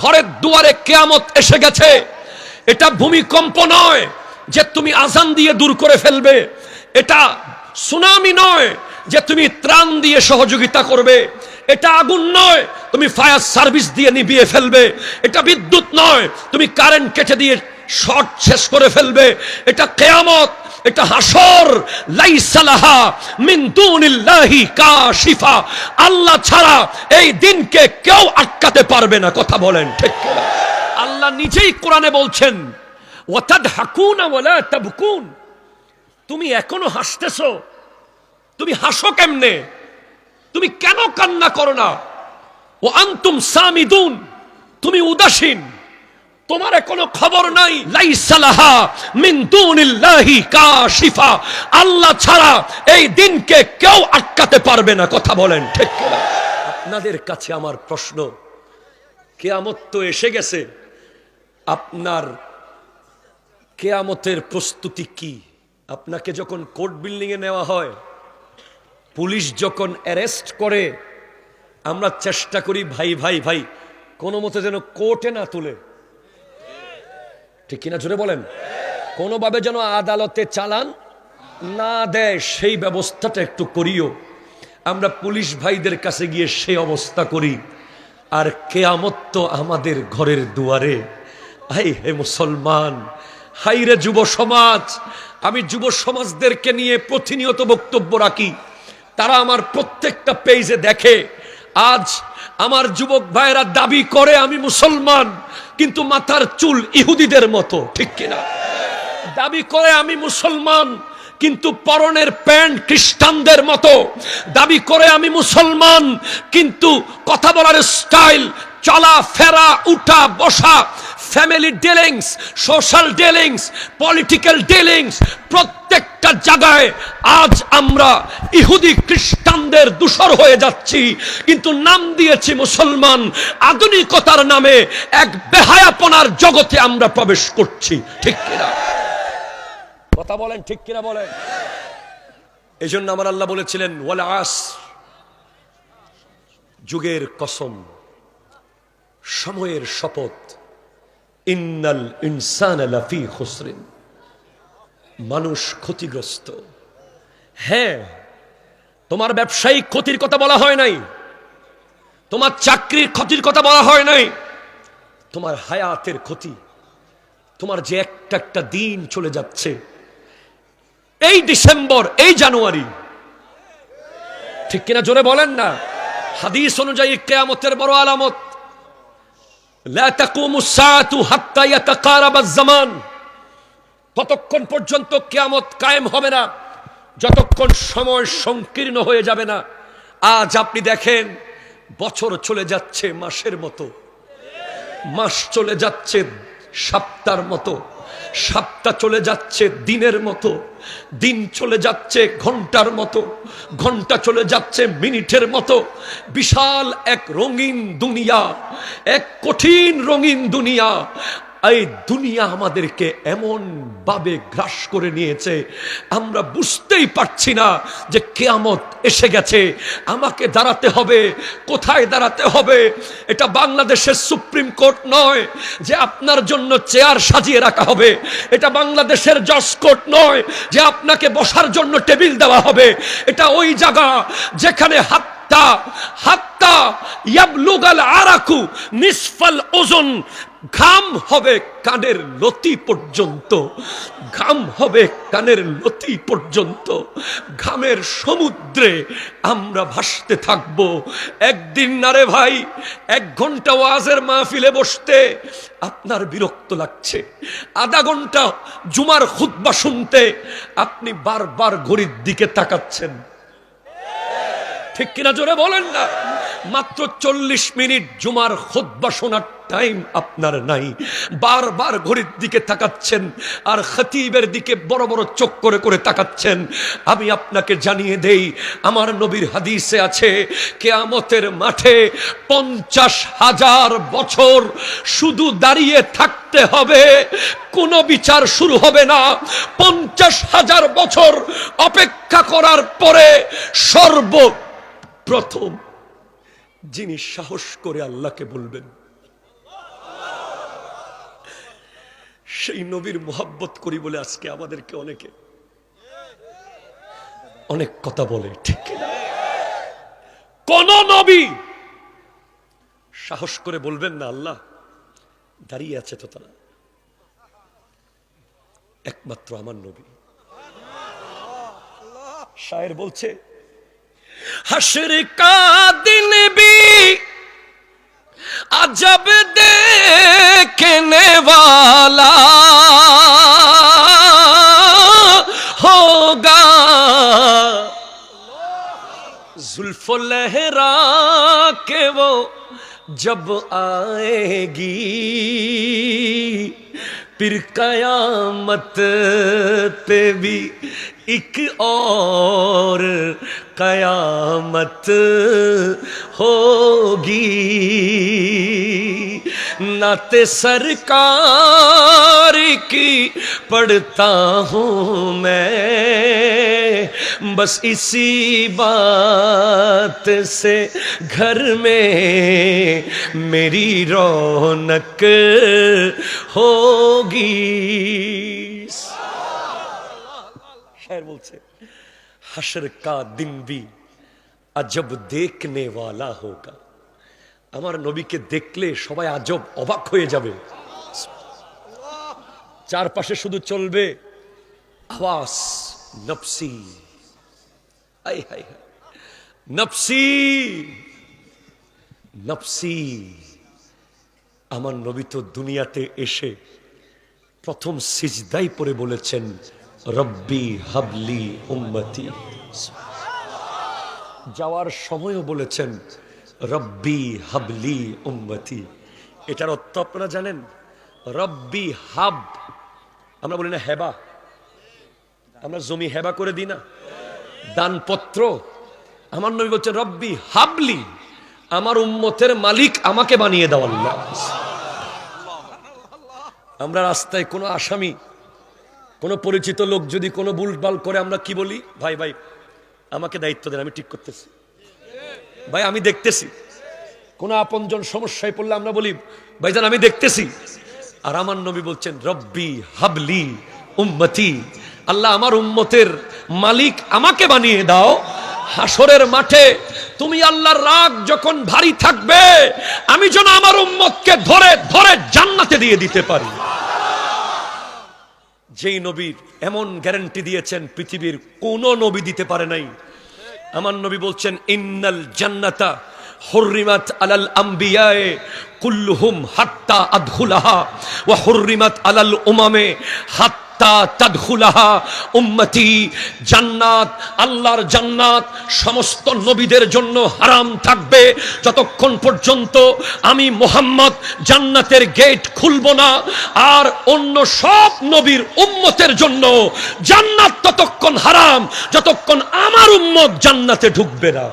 ঘরের দুয়ারে কেয়ামত এসে গেছে। এটা ভূমিকম্প নয় যে তুমি আজান দিয়ে দূর করে ফেলবে। এটা সুনামি নয় যে তুমি ত্রাণ দিয়ে সহযোগিতা করবে। এটা আগুন নয় তুমি ফায়ার সার্ভিস দিয়ে নিভিয়ে ফেলবে। এটা বিদ্যুৎ নয় তুমি কারেন্ট কেটে দিয়ে শর্ট শেষ করে ফেলবে। এটা কেয়ামত এটা হাসর লাইসালাহা মিন দুনিল্লাহি কাশিফা। আল্লাহ ছাড়া এই দিনকে কেউ আটকাতে পারবে না, কথা বলেন ঠিক? আল্লাহ নিজেই কোরআনে বলছেন, ওয়াতাদহাকুনা ওয়ালা তাবকুন। তুমি এখনও হাসতেছো, তুমি হাসো কেমনে? তুমি কেন কান্না করো না? ও আন্তুম সামিদুন। তুমি উদাসীন। তোমার কোনো খবর নাই। লাইসালাহা মিন দুনিল্লাহি কাশিফা। আল্লাহ ছাড়া এই দিনকে কেউ আটকাতে পারবে না, কথা বলেন, ঠিক আপনাদের কাছে আমার প্রশ্ন, কেয়ামত তো এসে গেছে। আপনার কেয়ামতের প্রস্তুতি কি? আপনাকে যখন কোর্ট বিল্ডিং এ নেওয়া হয়, পুলিশ যখন অ্যারেস্ট করে, আমরা চেষ্টা করি ভাই ভাই ভাই, কোনো মতে যেন কোর্টে না তুলে। ঠিক কিনা জোরে বলেন। কোনোভাবে যেন আদালতে চালান না দেয়, সেই ব্যবস্থাটা একটু করিও। আমরা পুলিশ ভাইদের কাছে গিয়ে সেই অবস্থা করি। আর কেয়ামত তো আমাদের ঘরের দুয়ারে। হাই হে মুসলমান, হাই রে যুব সমাজ, আমি যুব সমাজদেরকে নিয়ে প্রতিনিয়ত বক্তব্য রাখি। তারা আমার প্রত্যেকটা পেজে দেখে, আজ আমার যুবক ভাইয়েরা দাবি করে আমি মুসলমান। কিন্তু মাথার চুল ইহুদিদের মতো, ঠিক কিনা? দাবি করে আমি মুসলমান, কিন্তু পরনের প্যান্ট খ্রিস্টানদের মতো। দাবি করে আমি মুসলমান, কিন্তু কথা বলার স্টাইল, চলা, ফেরা, উঠা, বসা, family dealings, social dealings, political dealings, প্রত্যেকটা জায়গায় আজ আমরা ইহুদি খ্রিস্টানদের দূষর হয়ে যাচ্ছি, কিন্তু নাম দিয়েছি মুসলমান। আধুনিকতার নামে এক বেহায়াপনার জগতে আমরা প্রবেশ করছি। ঠিক কিনা? কথা বলেন, ঠিক কিনা বলেন? এই জন্য আমার আল্লাহ বলেছিলেন, ওয়াল আস, যুগের কসম, সময়ের শপথ, ইন্নাল ইনসান মানুষ ক্ষতিগ্রস্ত। হ্যাঁ তোমার ব্যবসায়িক ক্ষতির কথা বলা হয় নাই, তোমার চাকরির ক্ষতির কথা বলা হয় নাই, তোমার হায়াতের ক্ষতি, তোমার যে একটা একটা দিন চলে যাচ্ছে, এই ডিসেম্বর, এই জানুয়ারি, ঠিক কিনা জোরে বলেন না? হাদিস অনুযায়ী কেয়ামতের বড় আলামত ততক্ষণ পর্যন্ত কেয়ামত কায়েম হবে না। যতক্ষণ সময় সংকীর্ণ হয়ে যাবে না, আজ আপনি দেখেন বছর চলে যাচ্ছে মাসের মতো। মাস চলে যাচ্ছে সপ্তাহের মতো। সপ্তাহ চলে যাচ্ছে দিনের মতো। দিন চলে যাচ্ছে ঘণ্টার মতো। ঘণ্টা চলে যাচ্ছে মিনিটের মতো। বিশাল এক রঙিন দুনিয়া, এক কঠিন রঙিন দুনিয়া। এই দুনিয়া আমাদেরকে এমন ভাবে গ্রাস করে নিয়েছে, আমরা বুঝতেই পারছি না যে কেয়ামত এসে গেছে। আমাকে দাঁড়াতে হবে, কোথায় দাঁড়াতে হবে? এটা বাংলাদেশের সুপ্রিম কোর্ট নয় যে আপনার জন্য চেয়ার সাজিয়ে রাখা হবে। এটা বাংলাদেশের জজ কোর্ট নয় যে আপনাকে বসার জন্য টেবিল দেওয়া হবে। এটা ওই জায়গা যেখানে হাত হাত্তা হাত্তা ইয়াবলুগাল আরাকু ওজন, ঘাম হবে কানের লতি পর্যন্ত, ঘাম হবে কানের লতি পর্যন্ত, ঘামের সমুদ্রে আমরা ভাসতে থাকব। একদিন না রে ভাই, এক ঘণ্টা ওয়াজের মাহফিলে বসতে আপনার বিরক্ত লাগছে। আধা ঘণ্টা জুমার খুতবা শুনতে আপনি বারবার ঘড়ির দিকে তাকাচ্ছেন। ঠিক কিনা জোরে বলেন না। মাত্র চল্লিশ মিনিট জুমার খুদ্া শোনার টাইম আপনার নাই। বারবার ঘড়ির দিকে তাকাচ্ছেন আর খতিবের দিকে বড় বড় চোখ করে করে তাকাচ্ছেন। আমি আপনাকে জানিয়ে দেই, আমার নবীর হাদিসে আছে, কেয়ামতের মাঠে পঞ্চাশ হাজার বছর শুধু দাঁড়িয়ে থাকতে হবে, কোনো বিচার শুরু হবে না। পঞ্চাশ হাজার বছর অপেক্ষা করার পরে সর্ব প্রথম যিনি সাহস করে আল্লাহকে বলবেন, সেই নবীর মোহাব্বত করি বলে আজকে আমাদেরকে অনেকে অনেক কথা বলে, ঠিক কোন নবী সাহস করে বলবেন না, আল্লাহ দাঁড়িয়ে আছে তো তারা। একমাত্র আমার নবী। শায়ের বলছে हशर का दिन भी अजब देखने वाला होगा। जुल्फ लहरा के वो जब आएगी, फिर कयामत पे भी एक और कयामत होगी। नाते सरकार की पढ़ता हूँ मैं। बस इसी बात से घर में मेरी रौनक होगी। शायर बोलते হাসর কা দিন বি আজব দেখনে ওয়ালা হোগা আমার নবীকে দেখলে সবাই আজব অবাক হয়ে যাবে চারপাশে শুধু চলবে আওয়াজ নফসি হাই হাই নফসি নফসি আমার নবী তো দুনিয়াতে এসে প্রথম সিজদাই পরে বলেছেন রব্বি হাবলি উম্মতি। যাওয়ার সময়ও বলেছেন, রব্বি হাবলি উম্মতি। এটার অর্থ আপনারা জানেন? রব্বি হাব, আমরা বলি না হেবা। আমরা জমি হেবা করে দিই না। দানপত্র। আমার নবী বলছেন, রব্বি হাবলি, আমার উম্মতের মালিক আমাকে বানিয়ে দাও আল্লাহ আমরা রাস্তায় কোনো আসামি কোনো পরিচিত লোক যদি কোনো ভুলভাল করে, আমরা কি বলি? ভাই ভাই, আমাকে দায়িত্ব দেন, আমি ঠিক করতেছি। ভাই, আমি দেখতেছি। কোন আপনজন সমস্যায় পড়লে আমরা বলি, ভাই ভাইজান আমি দেখতেছি। আর আমার নবী বলছেন, রব্বি হাবলি উম্মতি। আল্লাহ আমার উম্মতের মালিক আমাকে বানিয়ে দাও। হাসরের মাঠে তুমি আল্লাহর রাগ যখন ভারী থাকবে, আমি যেন আমার উম্মতকে ধরে ধরে জান্নাতে দিয়ে দিতে পারি। যেই নবীর এমন গ্যারেন্টি দিয়েছেন পৃথিবীর কোন নবী দিতে পারে নাই। আমার নবী বলছেন, ইন্নাল জান্নাতা হরিমাত আলাল আম্বিয়ায়ে কুল্লুহুম হাত্তা আদহুলাহা ওয়া হরিমাত আলাল উমামে হাত্তা তাদখুলাহা উম্মতি। জান্নাত, আল্লাহর জান্নাত সমস্ত নবীদের জন্য হারাম থাকবে। যতক্ষণ পর্যন্ত আমি মোহাম্মদ জান্নাতের গেট খুলব না, আর অন্য সব নবীর উম্মতের জন্য জান্নাত ততক্ষণ হারাম, যতক্ষণ আমার উম্মত জান্নাতে ঢুকবে না।